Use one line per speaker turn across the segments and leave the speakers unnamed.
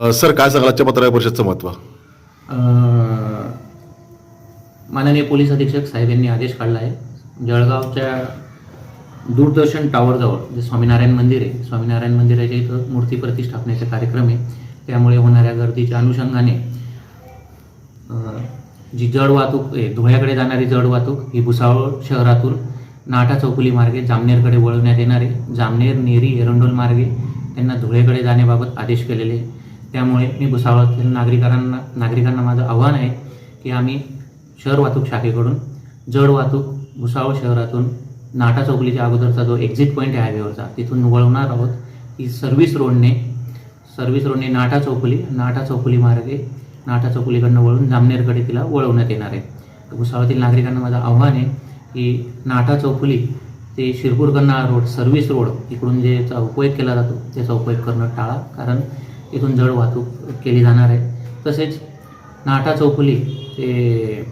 Sir काय सांगाल? आजच्या पत्रकार परिषदचं
महत्त्व? माननीय पोलीस अधीक्षक साहेब यांनी आदेश काढला आहे. जळगावच्या दूरदर्शन टॉवरजवळ जे स्वामीनारायण मंदिर आहे स्वामीनारायण मंदिराच्या इथं मूर्ती प्रतिष्ठापनेचा कार्यक्रम आहे. त्यामुळे होणाऱ्या गर्दीच्या अनुषंगाने जी जड वाहतूक आहे धुळ्याकडे जाणारी जड वाहतूक ही भुसावळ शहरातून नाटा चौकुली मार्गे जामनेरकडे वळवण्यात येणार आहे. जामनेर नेरी एरंडोल मार्गे त्यांना धुळेकडे जाण्याबाबत आदेश केलेले आहे त्यामुळे मी भुसावळातील नागरिकांना नागरिकांना माझं आव्हान आहे की आम्ही शहर वाहतूक शाखेकडून जड वाहतूक भुसावळ शहरातून नाटा चौकलीच्या अगोदरचा जो एक्झिट पॉईंट आहे हायवेवरचा तिथून वळवणार आहोत ती सर्व्हिस रोडने सर्व्हिस रोडने नाटा चौकुली नाटा चौफुली मार्गे नाटा चौफुलीकडनं वळून जामनेरकडे तिला वळवण्यात येणार आहे. तर भुसावळातील नागरिकांना माझं आव्हान आहे की नाटा चौकुली ते Shirpur Kannal road service road इकडून जे उपयोग केला जातो त्याचा उपयोग करणं टाळा. कारण इथून जड वाहतूक केली जाणार आहे. तसेच नाटा चौफुली ते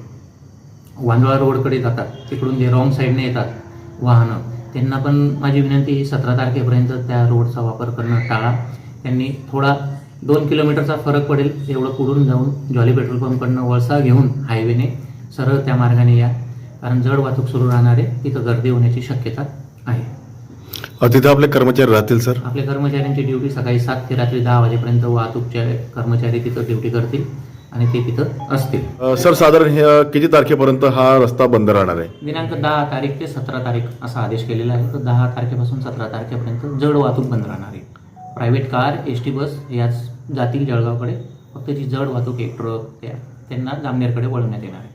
वांदळा रोडकडे जातात. तिकडून जे रॉंग साईडने येतात वाहनं. त्यांना पण माझी विनंती ही सतरा तारखेपर्यंत त्या रोडचा वापर करणं टाळा. त्यांनी थोडा दोन किलोमीटरचा फरक पडेल एवढं पुढून जाऊन जॉली पेट्रोल पंपकडनं वळसा घेऊन हायवेने सरळ त्या मार्गाने या. कारण जड वाहतूक सुरू राहणार आहे तिथं गर्दी होण्याची शक्यता आहे.
अ, तिथे आपले कर्मचारी राहतील सर?
आपल्या कर्मचाऱ्यांची ड्युटी सकाळी सात ते रात्री दहा वाजेपर्यंत वाहतूकचे कर्मचारी तिथं ड्युटी करतील आणि ते तिथं असतील.
अ, सर साधारण हे अ, किती तारखेपर्यंत हा रस्ता बंद राहणार आहे?
दिनांक दहा तारीख ते सतरा तारीख असा आदेश केलेला आहे. तर दहा तारखेपासून सतरा तारखेपर्यंत जड वाहतूक बंद राहणार आहे. Private car S T bus याच जातील जळगावकडे फक्त जी जड वाहतूक आहे ट्रक त्या त्यांना जामनेरकडे वळवण्यात येणार आहे.